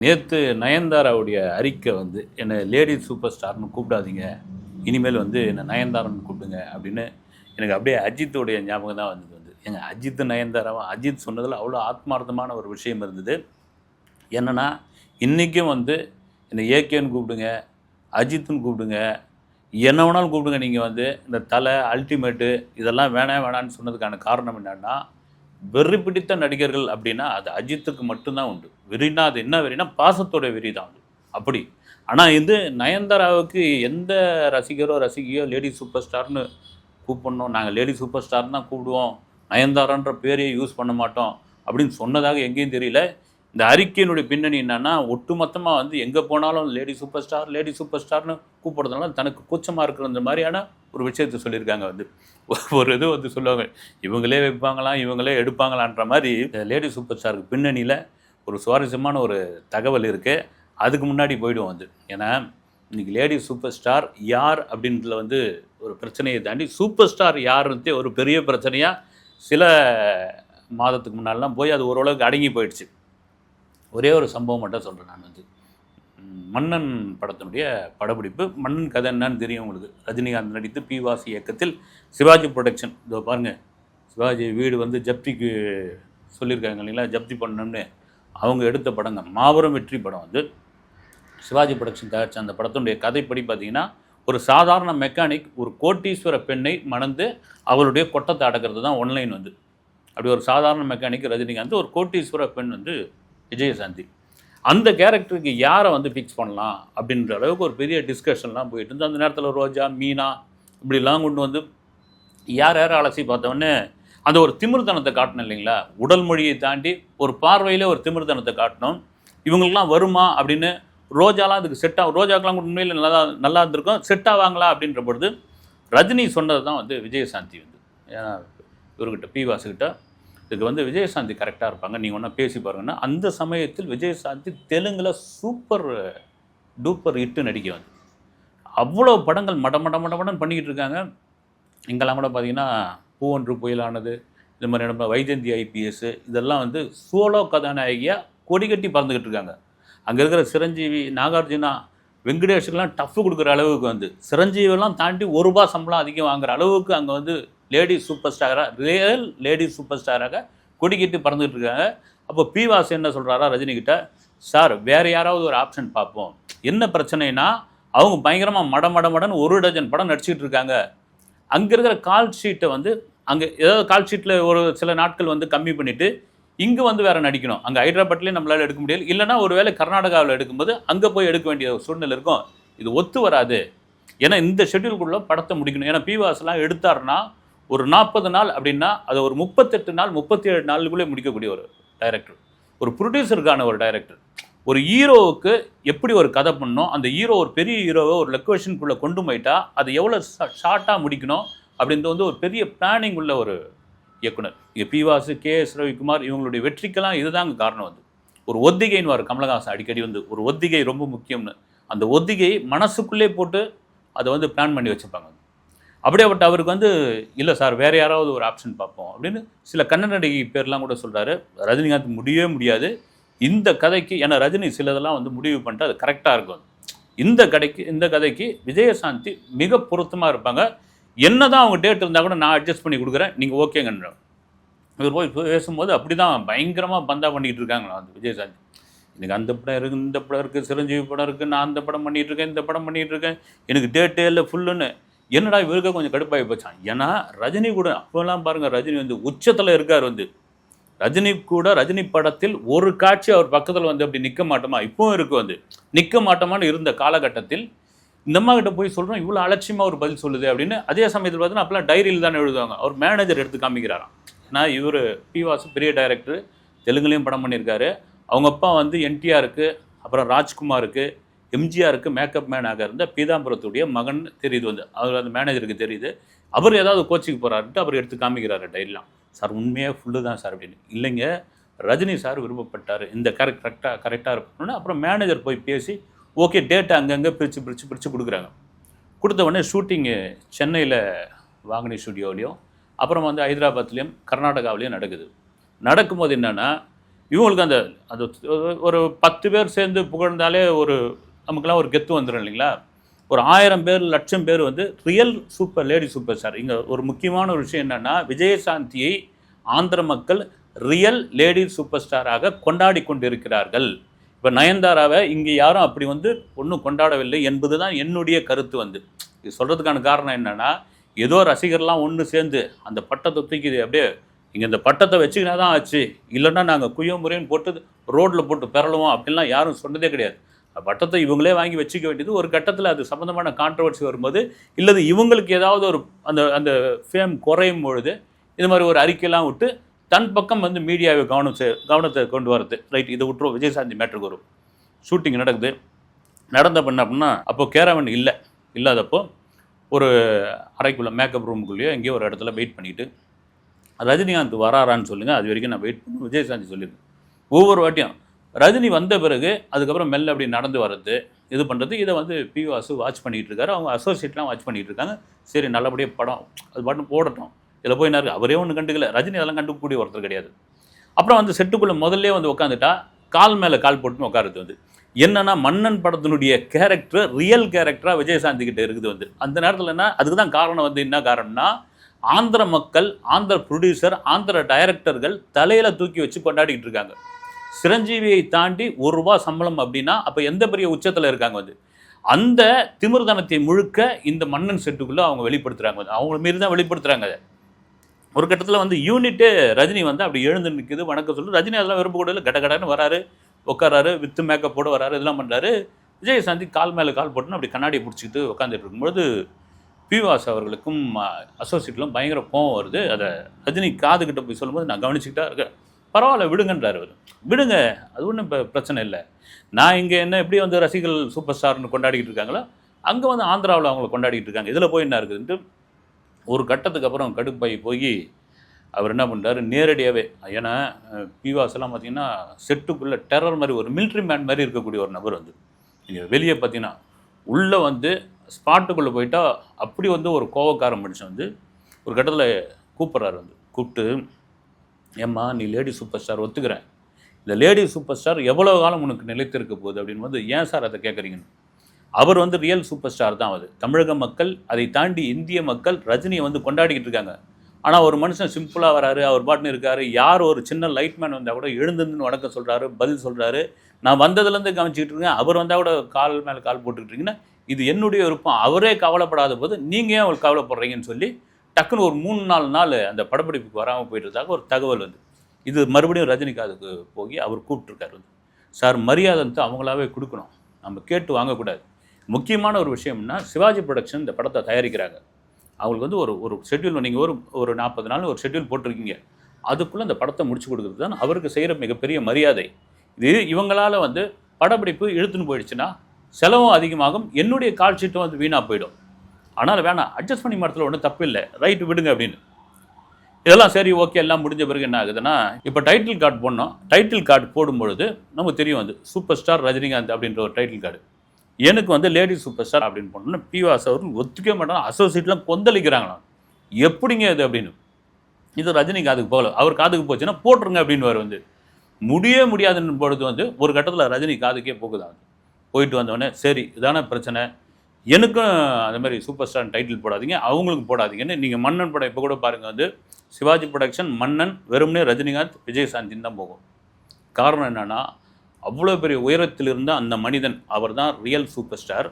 நேற்று நயன்தாராவுடைய அறிக்கை வந்து என்னை லேடி சூப்பர் ஸ்டார்னு கூப்பிடாதீங்க இனிமேல் வந்து என்னை நயன்தாரான்னு கூப்பிடுங்க அப்படின்னு எனக்கு அப்படியே அஜித்துடைய ஞாபகம் தான் வந்தது வந்து. எங்கள் அஜித் நயன்தாராவும் அஜித் சொன்னதில் அவ்வளோ ஆத்மார்த்தமான ஒரு விஷயம் இருந்தது. என்னென்னா இன்றைக்கும் வந்து என்னை ஏகேன்னு கூப்பிடுங்க அஜித்துன்னு கூப்பிடுங்க என்ன வேணாலும் கூப்பிடுங்க நீங்கள் வந்து இந்த தலை அல்டிமேட்டு இதெல்லாம் வேணாம் வேணான்னு சொன்னதுக்கான காரணம் என்னென்னா வெறி பிடித்த நடிகர்கள் அப்படின்னா அது அஜித்துக்கு மட்டும்தான் உண்டு. வெறினா அது என்ன வெறினா பாசத்தோட வெறி தான் அப்படி. ஆனால் இது நயன்தாராவுக்கு எந்த ரசிகரோ ரசிகையோ லேடி சூப்பர் ஸ்டார்னு கூப்பிடணும். நாங்கள் லேடி சூப்பர் ஸ்டார் தான் கூப்பிடுவோம். நயன்தாரான்ற பேரையே யூஸ் பண்ண மாட்டோம் அப்படின்னு சொன்னதாக எங்கேயும் தெரியல. இந்த அறிக்கையினுடைய பின்னணி என்னன்னா ஒட்டுமொத்தமாக வந்து எங்கே போனாலும் lady super star lady super ஸ்டார்னு கூப்பிடுறதுனால தனக்கு கூச்சமாக இருக்கிற மாதிரியான ஒரு விஷயத்தை சொல்லியிருக்காங்க வந்து. ஒரு இது வந்து சொல்லுவாங்க இவங்களே வைப்பாங்களாம் இவங்களே எடுப்பாங்களான்ற மாதிரி லேடி சூப்பர் ஸ்டாருக்கு பின்னணியில் ஒரு சுவாரஸ்யமான ஒரு தகவல் இருக்குது அதுக்கு முன்னாடி போயிடுவோம் வந்து. ஏன்னா இன்றைக்கி லேடி சூப்பர் ஸ்டார் யார் அப்படின்றதுல வந்து ஒரு பிரச்சனையை தாண்டி சூப்பர் ஸ்டார் யாருன்றதே ஒரு பெரிய பிரச்சனையாக சில மாதத்துக்கு முன்னாடிலாம் போய் அது ஓரளவுக்கு அடங்கி போயிடுச்சு. ஒரே ஒரு சம்பவம் மட்டும் சொல்கிறேன் நான் வந்து. மன்னன் படத்தினுடைய படப்பிடிப்பு. மன்னன் கதை என்னன்னு தெரியும் உங்களுக்கு. ரஜினிகாந்த் நடித்து பி வாசி இயக்கத்தில் சிவாஜி ப்ரொடக்ஷன் இதோ பாருங்கள் சிவாஜி வீடு வந்து ஜப்திக்கு சொல்லியிருக்காங்க இல்லைங்களா? ஜப்தி பண்ணணும்னு அவங்க எடுத்த படங்க மாபெரும் வெற்றி படம் வந்து சிவாஜி ப்ரொடக்ஷன் தயாரித்த அந்த படத்தினுடைய கதைப்படி பார்த்தீங்கன்னா ஒரு சாதாரண மெக்கானிக் ஒரு கோட்டீஸ்வர பெண்ணை மணந்து அவளுடைய கொட்டத்தை அடக்கிறது தான் ஒன்லைன் வந்து. அப்படி ஒரு சாதாரண மெக்கானிக் ரஜினிகாந்த் ஒரு கோட்டீஸ்வர பெண் வந்து விஜயசாந்தி. அந்த கேரக்டருக்கு யாரை வந்து ஃபிக்ஸ் பண்ணலாம் அப்படின்ற அளவுக்கு ஒரு பெரிய டிஸ்கஷன்லாம் போயிட்டு இருந்து அந்த நேரத்தில் ரோஜா மீனா இப்படிலாம் கொண்டு வந்து யார் யார் அலசி பார்த்தோன்னே அந்த ஒரு திமிர்தனத்தை காட்டணும் இல்லைங்களா? உடல் மொழியை தாண்டி ஒரு பார்வையில் ஒரு திமிர்தனத்தை காட்டணும். இவங்களுக்குலாம் வருமா அப்படின்னு ரோஜாலாம் அதுக்கு செட் ஆகும் ரோஜாக்கெலாம் கூட உண்மையில் நல்லா நல்லா இருந்திருக்கும். செட் ஆவாங்களா அப்படின்ற பொழுது ரஜினி சொன்னது தான் வந்து விஜயசாந்தி வந்து. ஏன்னா இவர்கிட்ட பி வாசுகிட்ட இதுக்கு வந்து விஜயசாந்தி கரெக்டாக இருப்பாங்க. நீங்கள் ஒன்றா பேசி பாருங்கன்னா அந்த சமயத்தில் விஜயசாந்தி தெலுங்கில் சூப்பர் டூப்பர் ஹிட்டு நடிக்க வந்து. அவ்வளோ படங்கள் மட மட மட மடன்னு பண்ணிக்கிட்டு இருக்காங்க. இங்கெல்லாம் கூட பார்த்தீங்கன்னா பூவொன்று புயலானது இது மாதிரி நம்ம வைஜந்தி ஐபிஎஸ் இதெல்லாம் வந்து சோலோ கதாநாயகியாக கொடி கட்டி பறந்துக்கிட்டு இருக்காங்க. அங்கே இருக்கிற சிரஞ்சீவி நாகார்ஜுனா வெங்கடேஷுக்கெல்லாம் டஃப் கொடுக்குற அளவுக்கு வந்து சிரஞ்சீவிலாம் தாண்டி ஒரு ரூபா சம்பளம் அதிகம் வாங்குற அளவுக்கு அங்கே வந்து லேடி சூப்பர் ஸ்டாராக ரியல் லேடி சூப்பர் ஸ்டாராக கொடிக்கிட்டு பறந்துகிட்டு இருக்காங்க அப்போ பி வாசு என்ன சொல்கிறாரா ரஜினிகிட்ட சார் வேறு யாராவது ஒரு ஆப்ஷன் பார்ப்போம். என்ன பிரச்சனைனா அவங்க பயங்கரமாக மட மட மடன்னு ஒரு டஜன் படம் நடிச்சிட்டு இருக்காங்க. அங்கே இருக்கிற கால் ஷீட்டை வந்து அங்கே ஏதாவது கால் ஷீட்டில் ஒரு சில நாட்கள் வந்து கம்மி பண்ணிவிட்டு இங்கே வந்து வேறு நடிக்கணும். அங்கே ஹைதராபாத்லேயும் நம்மளால் எடுக்க முடியல. இல்லைன்னா ஒருவேளை கர்நாடகாவில் எடுக்கும்போது அங்கே போய் எடுக்க வேண்டிய ஒரு சூழ்நிலை இருக்கும். இது ஒத்து வராது. ஏன்னா இந்த ஷெட்யூல்குள்ளே படத்தை முடிக்கணும். ஏன்னா பிவாஸ்லாம் எடுத்தாருன்னா ஒரு நாற்பது நாள் அப்படின்னா அதை ஒரு முப்பத்தெட்டு நாள் முப்பத்தி ஏழு நாளுக்குள்ளே முடிக்கக்கூடிய ஒரு டைரக்டர் ஒரு ப்ரொடியூசருக்கான ஒரு டைரக்டர் ஒரு ஹீரோவுக்கு எப்படி ஒரு கதை பண்ணணும்? அந்த ஹீரோ ஒரு பெரிய ஹீரோவை ஒரு லொக்கேஷனுக்குள்ளே கொண்டு போயிட்டா அதை எவ்வளோ ஷார்ட்டாக முடிக்கணும்? அப்படின்றது வந்து ஒரு பெரிய பிளானிங் உள்ள ஒரு இயக்குனர். இங்கே P Vasu K S Ravikumar இவங்களுடைய வெற்றிக்கெல்லாம் இதுதாங்க காரணம் வந்து. ஒரு ஒத்திகைன்னு வர கமலஹாசன் அடிக்கடி வந்து ஒரு ஒத்திகை ரொம்ப முக்கியம்னு. அந்த ஒத்திகை மனசுக்குள்ளே போட்டு அதை வந்து பிளான் பண்ணி வச்சுப்பாங்க. அப்படியேப்பட்ட அவருக்கு வந்து இல்லை சார் வேறு யாராவது ஒரு ஆப்ஷன் பார்ப்போம். அப்படின்னு சில கன்னட நடிகை பேர்லாம் கூட சொல்கிறாரு ரஜினிகாந்த் முடியவே முடியாது. இந்த கதைக்கு ஏன்னா ரஜினி சிலதெல்லாம் வந்து முடிவு பண்ணிட்டு அது கரெக்டாக இருக்கும். இந்த கடைக்கு இந்த கதைக்கு விஜயசாந்தி மிக பொருத்தமாக இருப்பாங்க. என்னதான் அவங்க டேட் இருந்தால் கூட நான் அட்ஜஸ்ட் பண்ணி கொடுக்குறேன். நீங்கள் ஓகேங்கன்ற. இவர் போய் பேசும்போது அப்படி தான் பயங்கரமாக பந்தா பண்ணிக்கிட்டு இருக்காங்களா அந்த விஜயசாந்தி. எனக்கு அந்த படம் இருக்குது இந்த படம் இருக்குது சிரஞ்சீவி படம் இருக்குது நான் அந்த படம் பண்ணிகிட்டு இருக்கேன் இந்த படம் பண்ணிகிட்டு இருக்கேன். எனக்கு டேட்டே இல்லை ஃபுல்லுன்னு என்னடா இவருக்கு கொஞ்சம் கடுப்பாகி போச்சான் ஏன்னா ரஜினி கூட அப்போல்லாம் பாருங்கள் ரஜினி வந்து உச்சத்தில் இருக்கார் வந்து. ரஜினி கூட ரஜினி படத்தில் ஒரு காட்சி அவர் பக்கத்தில் வந்து அப்படி நிற்க மாட்டோமா? இப்பவும் இருக்கு வந்து. நிற்க மாட்டோமான்னு இருந்த காலகட்டத்தில் இந்த அம்மா கிட்ட போய் சொல்கிறோம் இவ்வளோ அலட்சியமாக ஒரு பதில் சொல்லுது அப்படின்னு. அதே சமயத்தில் பார்த்தீங்கன்னா அப்போல்லாம் டைரியில் தானே எழுதுவாங்க. அவர் மேனேஜர் எடுத்து காமிக்கிறாராம். ஏன்னா இவர் பி வாசு பெரிய டைரக்டர் தெலுங்குலேயும் படம் பண்ணியிருக்காரு. அவங்க அப்பா வந்து என்டிஆருக்கு அப்புறம் ராஜ்குமாருக்கு எம்ஜிஆருக்கு மேக்கப் மேனாக இருந்த பீதாம்பரத்துடைய மகன் தெரியுது வந்து. அவர் அந்த மேனேஜருக்கு தெரியுது. அவர் ஏதாவது கோச்சிக்கு போகிறாருன்ட்டு அவர் எடுத்து காமிக்கிறாரு டைரிலாம் சார் உண்மையாக ஃபுல்லு தான் சார் அப்படின்னு. இல்லைங்க ரஜினி சார் விருப்பப்பட்டார். இந்த கரெக்ட் கரெக்டாக கரெக்டாக இருக்கணும்னு அப்புறம் மேனேஜர் போய் பேசி ஓகே டேட்டை அங்கங்கே பிரித்து பிரித்து பிரித்து கொடுக்குறாங்க. கொடுத்த உடனே ஷூட்டிங்கு சென்னையில் வாங்கினி ஸ்டுடியோலையும் அப்புறம் வந்து ஹைதராபாத்லேயும் கர்நாடகாவிலையும் நடக்குது. நடக்கும்போது என்னென்னா இவங்களுக்கு அந்த அது ஒரு பத்து பேர் சேர்ந்து புகழ்ந்தாலே ஒரு நமக்கெல்லாம் ஒரு கெத்து வந்துடும் இல்லைங்களா? ஒரு ஆயிரம் பேர் லட்சம் பேர் வந்து real super lady super star இங்கே ஒரு முக்கியமான ஒரு விஷயம் என்னென்னா விஜயசாந்தியை ஆந்திர மக்கள் ரியல் லேடி சூப்பர் ஸ்டாராக கொண்டாடி கொண்டிருக்கிறார்கள். இப்போ நயன்தாராவை இங்கே யாரும் அப்படி வந்து ஒன்றும் கொண்டாடவில்லை என்பது தான் என்னுடைய கருத்து வந்து. இது சொல்கிறதுக்கான காரணம் என்னென்னா ஏதோ ரசிகர்லாம் ஒன்று சேர்ந்து அந்த பட்டத்தை தூக்கிது அப்படியே இங்கே இந்த பட்டத்தை வச்சுக்கினா தான் ஆச்சு. இல்லைன்னா நாங்கள் குய்யமுறைன்னு போட்டு ரோட்டில் போட்டு பெறலுவோம் அப்படின்லாம் யாரும் சொன்னதே கிடையாது. பட்டத்தை இவங்களே வாங்கி வச்சுக்க வேண்டியது. ஒரு கட்டத்தில் அது சம்மந்தமான கான்ட்ரவர்சி வரும்போது இல்லது இவங்களுக்கு ஏதாவது ஒரு அந்த அந்த ஃபேம் குறையும் பொழுது இது மாதிரி ஒரு அறிக்கையெல்லாம் விட்டு தன் பக்கம் வந்து மீடியாவை கவனம் செ கவனத்தை கொண்டு வரது. ரைட் இதை விட்டுருவோம் விஜயசாந்தி மேட்ருக்கு வரும் ஷூட்டிங் நடக்குது. நடந்த பண்ண அப்படின்னா அப்போ கேரவன் இல்லை இல்லாதப்போ ஒரு அறைக்குள்ளே மேக்கப் ரூமுக்குள்ளேயோ எங்கேயோ ஒரு இடத்துல வெயிட் பண்ணிவிட்டு ரஜினிகாந்த் வராரான்னு சொல்லுங்கள் அது வரைக்கும் நான் வெயிட் பண்ணி விஜயசாந்தி சொல்லியிருக்கேன் ஒவ்வொரு வாட்டியும் ரஜினி வந்த பிறகு அதுக்கப்புறம் மெல்ல அப்படி நடந்து வர்றது இது பண்ணுறது இதை வந்து பி வாசு வாட்ச் பண்ணிகிட்டு இருக்காரு அவங்க அசோசியேட்லாம் வாட்ச் பண்ணிகிட்டு இருக்காங்க சரி நல்லபடியாக படம் அது பாட்டு போடட்டும். இதில் போய் என்ன அவரே ஒன்று கண்டுக்கல. ரஜினி அதெல்லாம் கண்டுக்கக்கூடிய ஒருத்தர் கிடையாது. அப்புறம் வந்து செட்டுக்குள்ளே முதல்ல வந்து உட்காந்துட்டா கால் மேலே கால் போட்டுன்னு உட்காருது வந்து. என்னன்னா மன்னன் படத்தினுடைய கேரக்டர் ரியல் கேரக்டராக விஜயசாந்தி கிட்ட இருக்குது வந்து. அந்த நேரத்தில் என்ன அதுக்கு தான் காரணம் வந்து என்ன காரணம்னா ஆந்திர மக்கள் ஆந்திர ப்ரொடியூசர் ஆந்திர டைரக்டர்கள் தலையில் தூக்கி வச்சு கொண்டாடிக்கிட்டு இருக்காங்க. சிரஞ்சீவியை தாண்டி ஒரு ரூபா சம்பளம் அப்படின்னா அப்போ எந்த பெரிய உச்சத்தில் இருக்காங்க வந்து? அந்த திமிர்தனத்தை முழுக்க இந்த மன்னன் செட்டுக்குள்ளே அவங்க வெளிப்படுத்துகிறாங்க வந்து. அவங்கள மீறி தான் வெளிப்படுத்துகிறாங்க அதை. ஒரு கட்டத்தில் வந்து யூனிட்டு ரஜினி வந்து அப்படி எழுந்து நிற்குது வணக்கம் சொல்லி ரஜினி அதெல்லாம் விரும்பக்கூடல கட கடன்னு வராரு உட்காராரு வித்து மேக்கப் போட வராரு இதெல்லாம் பண்ணுறாரு விஜயசாந்தி கால் மேலே கால் போட்டுன்னு அப்படி கண்ணாடியை பிடிச்சிக்கிட்டு உட்காந்துட்டு இருக்கும்பொழுது பிவாஸ் அவர்களுக்கும் அசோசியேட்டிலும் பயங்கர கோவம் வருது. அதை ரஜினி காதுகிட்ட போய் சொல்லும்போது நான் கவனிச்சுக்கிட்டா இருக்கேன். பரவாயில்ல விடுங்கன்றார் அவர். விடுங்க அது ஒன்றும் இப்போ பிரச்சனை இல்லை. நான் இங்கே என்ன எப்படி வந்து ரசிகர்கள் சூப்பர் ஸ்டார்னு கொண்டாடிக்கிட்டு இருக்காங்களோ அங்கே வந்து ஆந்திராவில் அவங்கள கொண்டாடிக்கிட்டு இருக்காங்க. இதில் போய் என்ன இருக்குதுன்ட்டு ஒரு கட்டத்துக்கு அப்புறம் கடுப்பாகி போய் அவர் என்ன பண்ணுறாரு நேரடியாகவே ஏன்னா பிவாஸ் எல்லாம் பார்த்தீங்கன்னா செட்டுக்குள்ளே டெரர் மாதிரி ஒரு மிலிட்ரி மேன் மாதிரி இருக்கக்கூடிய ஒரு நபர் வந்து. நீங்கள் வெளியே பார்த்தீங்கன்னா உள்ளே வந்து ஸ்பாட்டுக்குள்ளே போயிட்டால் அப்படி வந்து ஒரு கோவக்கார மனுஷன் வந்து ஒரு கட்டத்தில் கூப்பிட்றாரு வந்து. கூப்பிட்டு ஏம்மா நீ லேடி சூப்பர் ஸ்டார் ஒத்துக்கிறேன் இந்த லேடி சூப்பர் ஸ்டார் எவ்வளோ காலம் உனக்கு நிலைத்திருக்க போகுது அப்படின்னு வந்து ஏன் சார் அதை கேட்குறீங்கன்னு அவர் வந்து ரியல் சூப்பர் ஸ்டார் தான் அது தமிழக மக்கள் அதை தாண்டி இந்திய மக்கள் ரஜினியை வந்து கொண்டாடிக்கிட்டு இருக்காங்க. ஆனால் ஒரு மனுஷன் சிம்பிளாக வராரு அவர் பாட்டுன்னு இருக்காரு யார் ஒரு சின்ன லைட் மேன் வந்தால் கூட எழுந்துன்னு வணக்கம் சொல்கிறாரு பதில் சொல்கிறாரு நான் வந்ததுலேருந்து கவனிச்சிக்கிட்டு இருக்கேன் அவர் வந்தால் கூட கால் மேலே கால் போட்டுக்கிட்டீங்கன்னா இது என்னுடைய விருப்பம். அவரே கவலைப்படாத போது நீங்கள் ஏன் அவர் கவலைப்படுறீங்கன்னு சொல்லி டக்குன்னு ஒரு மூணு நாலு நாள் அந்த படப்பிடிப்புக்கு வராமல் போயிட்டுருந்தாங்க ஒரு தகவல் வந்து. இது மறுபடியும் ரஜினிகாந்துக்கு போய் அவர் கூப்பிட்ருக்காரு வந்து. சார் மரியாதை வந்து அவங்களாவே கொடுக்கணும். நம்ம கேட்டு வாங்கக்கூடாது. முக்கியமான ஒரு விஷயம்னா சிவாஜி ப்ரொடக்ஷன் இந்த படத்தை தயாரிக்கிறாங்க. அவங்களுக்கு வந்து ஒரு ஒரு ஷெட்யூல் நீங்கள் ஒரு ஒரு நாற்பது நாள் ஒரு ஷெட்யூல் போட்டிருக்கீங்க. அதுக்குள்ளே அந்த படத்தை முடிச்சு கொடுக்குறது தான் அவருக்கு செய்கிற மிகப்பெரிய மரியாதை. இது இவங்களால் வந்து படப்பிடிப்பு இழுத்துன்னு போயிடுச்சுன்னா செலவும் அதிகமாகும். என்னுடைய கால்ஷீட்டும் வந்து வீணாக போயிடும். ஆனால் வேணாம் அட்ஜஸ்ட் பண்ணி மரத்தில் ஒன்றும் தப்பு இல்லை. ரைட்டு விடுங்க அப்படின்னு. இதெல்லாம் சரி ஓகே எல்லாம் முடிஞ்ச பிறகு என்ன ஆகுதுன்னா இப்போ டைட்டில் கார்டு போடணும். டைட்டில் கார்டு போடும்பொழுது நமக்கு தெரியும் வந்து சூப்பர் ஸ்டார் ரஜினிகாந்த் அப்படின்ற ஒரு டைட்டில் கார்டு எனக்கு வந்து லேடி சூப்பர் ஸ்டார் அப்படின்னு போனோம்னா பிவாஸ் அவர்கள் ஒத்துக்கவே மாட்டாங்க. அசோசியேட்லாம் கொந்தளிக்கிறாங்களாம். எப்படிங்க இது அப்படின்னு. இது ரஜினி காதுக்கு போகல. அவர் காதுக்கு போச்சுன்னா போட்டுருங்க அப்படின்னு வந்து. முடியே முடியாதுன்னு பொழுது வந்து ஒரு கட்டத்தில் ரஜினி காதுக்கே போகுதான் போயிட்டு வந்தோடனே சரி இதான பிரச்சனை. எனக்கும் அந்த மாதிரி சூப்பர் ஸ்டார் டைட்டில் போடாதீங்க அவங்களுக்கும் போடாதீங்கன்னு நீங்கள் மன்னன் படம் இப்போ கூட பாருங்கள் வந்து சிவாஜி ப்ரொடக்ஷன் மன்னன் வெறும்னே ரஜினிகாந்த் விஜயசாந்தின்னு தான் போகும். காரணம் என்னென்னா அவ்வளோ பெரிய உயரத்தில் இருந்த அந்த மனிதன் அவர் தான் ரியல் சூப்பர் ஸ்டார்.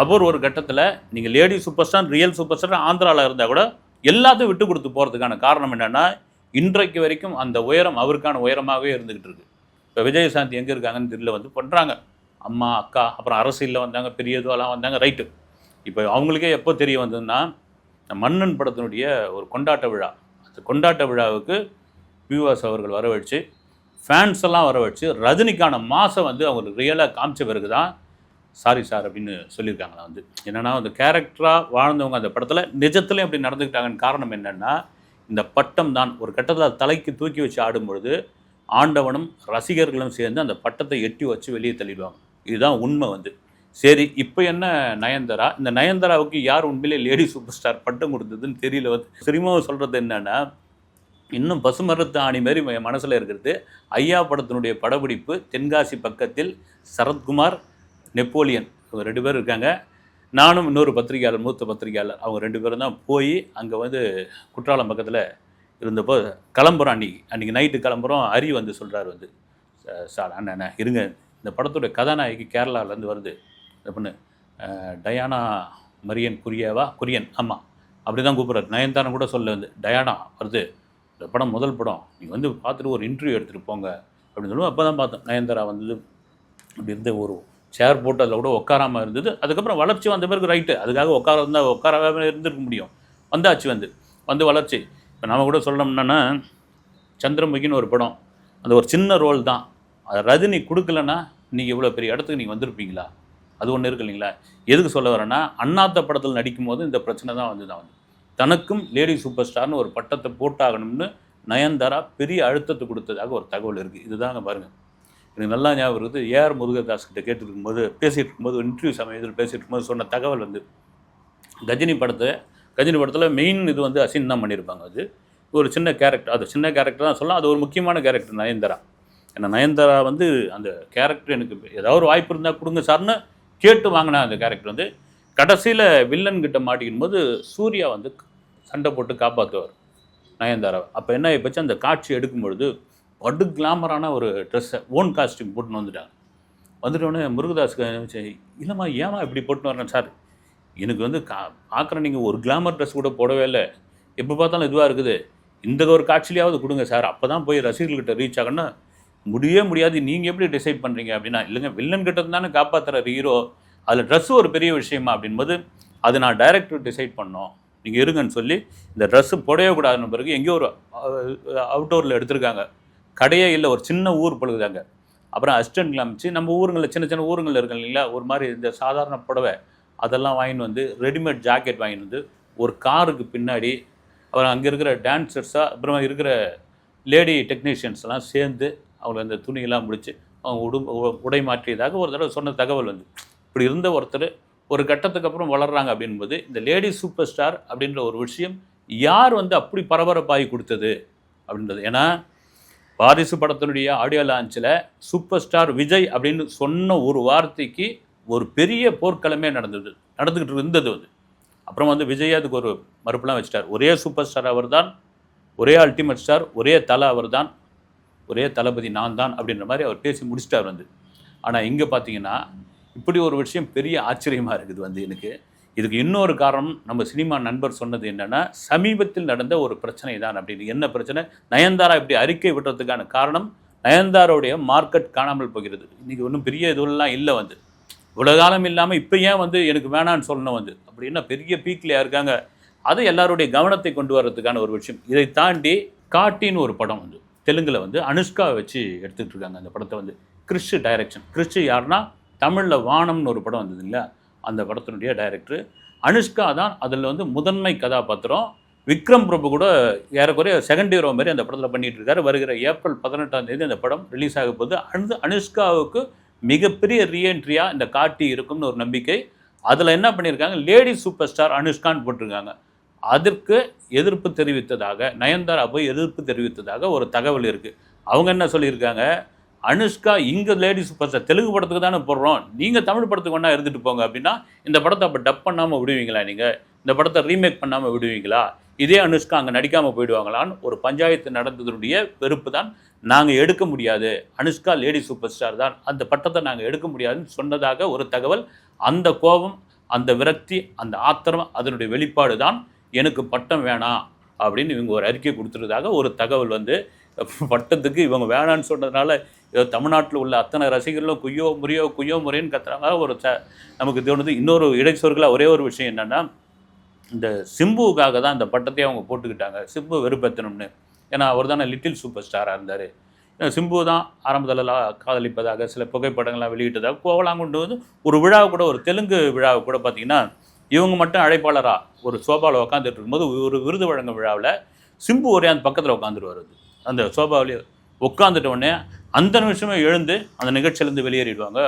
அவர் ஒரு கட்டத்தில் நீங்கள் lady super star real super star ஆந்திராவில் இருந்தால் கூட எல்லாத்தையும் விட்டு கொடுத்து போகிறதுக்கான காரணம் என்னென்னா இன்றைக்கு வரைக்கும் அந்த உயரம் அவருக்கான உயரமாகவே இருந்துக்கிட்டு இருக்கு. இப்போ விஜயசாந்தி எங்கே இருக்காங்கன்னு தெரியல வந்து பண்ணுறாங்க அம்மா அக்கா அப்புறம் அரசியலில் வந்தாங்க பெரிய இதுவெல்லாம் வந்தாங்க ரைட்டு இப்போ அவங்களுக்கே எப்போ தெரிய வந்ததுன்னா மன்னன் படத்தினுடைய ஒரு கொண்டாட்ட விழா. அந்த கொண்டாட்ட விழாவுக்கு வியூவர்ஸ் அவர்கள் வரவழைச்சு ஃபேன்ஸ் எல்லாம் வரவழைச்சு ரஜினிக்கான மாதம் வந்து அவங்களுக்கு ரியலாக காமிச்ச பிறகு தான் சாரி சார் அப்படின்னு சொல்லியிருக்காங்களா வந்து. என்னென்னா அந்த கேரக்டராக வாழ்ந்தவங்க அந்த படத்தில் நிஜத்துலேயும் அப்படி நடந்துக்கிட்டாங்கன்னு காரணம் என்னென்னா இந்த பட்டம் தான். ஒரு கட்டத்தில் தலைக்கு தூக்கி வச்சு ஆடும்பொழுது ஆண்டவனும் ரசிகர்களும் சேர்ந்து அந்த பட்டத்தை எட்டி வச்சு வெளியே தள்ளிடுவாங்க. இதுதான் உண்மை வந்து. சரி இப்போ என்ன நயன்தாரா? இந்த நயன்தாராவுக்கு யார் உண்மையிலே லேடி சூப்பர் ஸ்டார் பட்டம் கொடுத்ததுன்னு தெரியல வந்து. சினிமாவை சொல்கிறது என்னென்னா இன்னும் பசுமரத்து ஆணி மாதிரி என் மனசில் இருக்கிறது. ஐயா படத்தினுடைய படப்பிடிப்பு தென்காசி பக்கத்தில் சரத்குமார் நெப்போலியன் இவங்க ரெண்டு பேர் இருக்காங்க. நானும் இன்னொரு பத்திரிகையாளர் மூத்த பத்திரிகையாளர் அவங்க ரெண்டு பேரும் தான் போய் அங்கே வந்து குற்றாலம் பக்கத்தில் இருந்தப்போ கிளம்புறோம் அன்றைக்கி அன்றைக்கி நைட்டு கிளம்புறோம். ஹரி வந்து சொல்கிறாரு வந்து. "ச- சார் அண்ணன் இருங்க. இந்த படத்துடைய கதாநாயகி கேரளாவிலேருந்து வருது. இந்த பொண்ணு டயானா மரியன் குரியவா? குரியன் ஆமாம் அப்படி தான் கூப்பிட்றாரு. நயன்தாரன் கூட சொல்ல வந்து டயானா வருது. இந்த படம் முதல் படம். நீங்கள் வந்து பார்த்துட்டு ஒரு இன்டர்வியூ எடுத்துகிட்டு போங்க. அப்படின்னு சொல்லுவோம் அப்போ தான் பார்த்தோம் நயன்தாரா வந்தது அப்படி இருந்த ஒரு சேர் போட்டு அதில் கூட உட்காராமல் இருந்தது. அதுக்கப்புறம் வளர்ச்சி வந்த பிறகு ரைட்டு அதுக்காக உட்கார இருந்தால் உட்காராம இருந்திருக்க முடியும். வந்தாச்சு வந்து வந்து வளர்ச்சி. இப்போ நம்ம கூட சொல்லணும்னா சந்திரமுகின்னு ஒரு படம். அந்த ஒரு சின்ன ரோல் தான். அதை ரஜினி கொடுக்கலன்னா நீங்கள் இவ்வளோ பெரிய இடத்துக்கு நீங்கள் வந்திருப்பீங்களா? அது ஒன்று இருக்கு இல்லைங்களா? எதுக்கு சொல்ல வரேன்னா அண்ணாத்த படத்தில் நடிக்கும் போது இந்த பிரச்சனை தான் வந்து தான் வந்து தனக்கும் லேடி சூப்பர் ஸ்டார்னு ஒரு பட்டத்தை போட்டாகணும்னு நயன்தாரா பெரிய அழுத்தத்தை கொடுத்ததாக ஒரு தகவல் இருக்குது இதுதாங்க பாருங்கள் எனக்கு நல்லா ஞாபகம் இருக்குது ஏஆர் முருகதாஸ் கிட்ட கேட்டுருக்கும் போது பேசிகிட்டு இருக்கும்போது இன்டர்வியூ சமயத்தில் பேசிகிட்டு இருக்கும்போது சொன்ன தகவல் வந்து கஜினி படத்தை கஜினி படத்தில் மெயின் இது வந்து அசின் தான் பண்ணியிருப்பாங்க. அது ஒரு சின்ன கேரக்டர் அது சின்ன கேரக்டர் தான் சொல்லலாம். அது ஒரு முக்கியமான கேரக்டர் நயன்தாரா. ஏன்னா நயன்தாரா வந்து அந்த கேரக்டர் எனக்கு ஏதாவது ஒரு வாய்ப்பு இருந்தால் கொடுங்க சார்னு கேட்டு வாங்கினேன் அந்த கேரக்டர் வந்து கடைசியில் வில்லன் கிட்ட மாட்டிக்கும் போது சூர்யா வந்து சண்டை போட்டு காப்பாற்றுவார் நயன்தாராவை அப்போ என்ன ஆகிப்போச்சு அந்த காட்சி எடுக்கும் பொழுது படு கிளாமரான ஒரு ட்ரெஸ்ஸை ஓன் காஸ்டியூம் போட்டுன்னு வந்துட்டாங்க. வந்துட்டோடனே முருகதாஸுக்கு இல்லைம்மா ஏமா இப்படி போட்டுன்னு வரேன் சார்? எனக்கு வந்து கா பார்க்குறேன் நீங்கள் ஒரு கிளாமர் ட்ரெஸ் கூட போடவே இல்லை. எப்போ பார்த்தாலும் இதுவாக இருக்குது. இந்த ஒரு காட்சியிலையாவது கொடுங்க சார். அப்போ தான் போய் ரசிகர்கள்கிட்ட ரீச் ஆகணும்னா முடியவே முடியாது. நீங்கள் எப்படி டிசைட் பண்ணுறீங்க அப்படின்னா இல்லைங்க வில்லன் கிட்ட தானே காப்பாற்றுற ஹீரோ அதில் ட்ரெஸ்ஸு ஒரு பெரிய விஷயமா அப்படின்போது அது நான் டைரக்டர் டிசைட் பண்ணோம். நீங்கள் இருங்கன்னு சொல்லி இந்த ட்ரெஸ்ஸு புடையக்கூடாதுன்னு பிறகு எங்கேயோ ஒரு அவுட்டோரில் எடுத்திருக்காங்க. கடையே இல்லை ஒரு சின்ன ஊர் பழுகுதாங்க அப்புறம் அசிஸ்டன்ட் காமிச்சு நம்ம ஊருங்களில் சின்ன சின்ன ஊருங்களில் இருக்கு இல்லைங்களா ஒரு மாதிரி இந்த சாதாரண புடவை அதெல்லாம் வாங்கிட்டு வந்து ரெடிமேட் ஜாக்கெட் வாங்கிட்டு வந்து ஒரு காருக்கு பின்னாடி அப்புறம் அங்கே இருக்கிற டான்சர்ஸாக அப்புறமா இருக்கிற லேடி டெக்னீஷியன்ஸ் எல்லாம் சேர்ந்து அவங்கள அந்த துணியெல்லாம் முடித்து அவங்க உடு உடை மாற்றியதாக ஒரு தடவை சொன்ன தகவல் வந்து. இப்படி இருந்த ஒருத்தர் ஒரு கட்டத்துக்கு அப்புறம் வளர்கிறாங்க அப்படின்போது இந்த லேடி சூப்பர் ஸ்டார் அப்படின்ற ஒரு விஷயம் யார் வந்து அப்படி பரபரப்பாகி கொடுத்தது அப்படின்றது. ஏன்னா வாரிசு படத்தினுடைய ஆடியோ லான்ச்சில் சூப்பர் ஸ்டார் விஜய் அப்படின்னு சொன்ன ஒரு வார்த்தைக்கு ஒரு பெரிய போர்க்களமே நடந்தது நடந்துக்கிட்டு இருந்தது அது. அப்புறம் வந்து விஜய் அதுக்கு ஒரு மறுப்பெல்லாம் வச்சிட்டார். ஒரே சூப்பர் ஸ்டார் அவர் தான் ஒரே அல்டிமேட் ஸ்டார் ஒரே தலை அவர்தான் ஒரே தளபதி நான் தான் அப்படின்ற மாதிரி அவர் பேசி முடிச்சிட்டார் வந்து. ஆனால் இங்கே பார்த்தீங்கன்னா இப்படி ஒரு விஷயம் பெரிய ஆச்சரியமாக இருக்குது வந்து எனக்கு. இதுக்கு இன்னொரு காரணம் நம்ம சினிமா நண்பர் சொன்னது என்னென்னா சமீபத்தில் நடந்த ஒரு பிரச்சனை தான் அப்படின்னு. என்ன பிரச்சனை? நயன்தாரா இப்படி அறிக்கை விடுறதுக்கான காரணம் நயன்தாரோடைய மார்க்கெட் காணாமல் போகிறது. இன்னைக்கு ஒன்றும் பெரிய இதுவெல்லாம் இல்லை வந்து. இவ்வளோ காலம் இல்லாமல் இப்போ ஏன் வந்து எனக்கு வேணான்னு சொல்லணும் வந்து? அப்படின்னா பெரிய பீக்கில் இருக்காங்க அது எல்லாருடைய கவனத்தை கொண்டு வர்றதுக்கான ஒரு விஷயம். இதை தாண்டி காட்டின்னு ஒரு படம் வந்து. தெலுங்கில் வந்து அனுஷ்காவை வச்சு எடுத்துகிட்டு இருக்காங்க. அந்த படத்தை வந்து கிறிஷ் டைரக்ஷன். கிறிஷ் யாருன்னா தமிழில் வானம்னு ஒரு படம் வந்தது இல்லை? அந்த படத்தினுடைய டைரக்டர். அனுஷ்கா தான் அதில் வந்து முதன்மை கதாபாத்திரம். விக்ரம் பிரபு கூட ஏறக்குறைய செகண்ட் ஹீரோ மாதிரி அந்த படத்தில் பண்ணிகிட்டு இருக்காரு. வருகிற ஏப்ரல் பதினெட்டாம் தேதி அந்த படம் ரிலீஸ் ஆக போகுது. அனு அனுஷ்காவுக்கு மிகப்பெரிய ரீஎன்ட்ரியாக இந்த காட்டி இருக்கும்னு ஒரு நம்பிக்கை. அதில் என்ன பண்ணியிருக்காங்க? லேடி சூப்பர் ஸ்டார் அனுஷ்கான்னு போட்டிருக்காங்க. அதற்கு எதிர்ப்பு தெரிவித்ததாக நயன்தாரா போய் எதிர்ப்பு தெரிவித்ததாக ஒரு தகவல் இருக்குது அவங்க என்ன சொல்லியிருக்காங்க? அனுஷ்கா இங்கே லேடி சூப்பர் ஸ்டார் தெலுங்கு படத்துக்கு தானே போடுறோம். நீங்கள் தமிழ் படத்துக்கு ஒன்றா இருந்துட்டு போங்க அப்படின்னா இந்த படத்தை அப்போ டப் பண்ணாமல் விடுவீங்களா நீங்கள் இந்த படத்தை ரீமேக் பண்ணாமல் விடுவீங்களா? இதே அனுஷ்கா அங்கே நடிக்காமல் போயிடுவாங்களான்னு ஒரு பஞ்சாயத்து நடந்ததுடைய வெறுப்பு தான் நாங்கள் எடுக்க முடியாது. அனுஷ்கா லேடி சூப்பர் ஸ்டார் தான். அந்த பட்டத்தை நாங்கள் எடுக்க முடியாதுன்னு சொன்னதாக ஒரு தகவல். அந்த கோபம் அந்த விரக்தி அந்த ஆத்திரம் அதனுடைய வெளிப்பாடு தான் எனக்கு பட்டம் வேணாம் அப்படின்னு இவங்க ஒரு அறிக்கை கொடுத்துருதாக ஒரு தகவல் வந்து பட்டத்துக்கு இவங்க வேணான்னு சொன்னதுனால ஏதோ தமிழ்நாட்டில் உள்ள அத்தனை ரசிகர்களும் குய்யோ முறியோ குய்யோ முறைன்னு கத்துறாங்க. ஒரு ச நமக்கு தோணுது இன்னொரு இடைச்சொற்களாக ஒரே ஒரு விஷயம் என்னென்னா இந்த சிம்புவுக்காக தான் இந்த பட்டத்தையே அவங்க போட்டுக்கிட்டாங்க. சிம்பு வெறுப்பேற்றணும்னு ஏன்னா அவர் தானே லிட்டில் சூப்பர் ஸ்டாராக இருந்தார். சிம்பு தான் ஆரம்பத்தில் காதலிப்பதாக சில புகைப்படங்கள்லாம் வெளியிட்டதாக கோவலாங்குண்டு வந்து ஒரு விழாவை கூட ஒரு தெலுங்கு விழாவை கூட பார்த்திங்கன்னா இவங்க மட்டும் அழைப்பாளராக ஒரு சோபாவில் உட்காந்துட்டு இருக்கும்போது ஒரு விருது வழங்கும் விழாவில் சிம்பு ஒரே அந்த பக்கத்தில் உட்காந்துருவார் அந்த சோபாவிலே உட்காந்துட்ட உடனே அந்த நிமிஷமே எழுந்து அந்த நிகழ்ச்சியிலேருந்து வெளியேறிடுவாங்க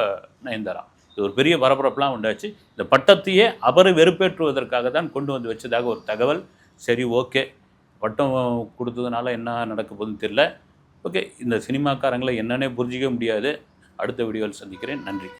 நயன்தாரா. இது ஒரு பெரிய பரபரப்புலாம் உண்டாச்சு. இந்த பட்டத்தையே அவரை வெறுப்பேற்றுவதற்காக தான் கொண்டு வந்து வச்சதாக ஒரு தகவல். சரி ஓகே. பட்டம் கொடுத்ததுனால என்ன நடக்க போகுதுன்னு தெரியல. ஓகே இந்த சினிமாக்காரங்களை என்னன்னே புரிஞ்சிக்க முடியாது. அடுத்த வீடியோவில் சந்திக்கிறேன். நன்றி.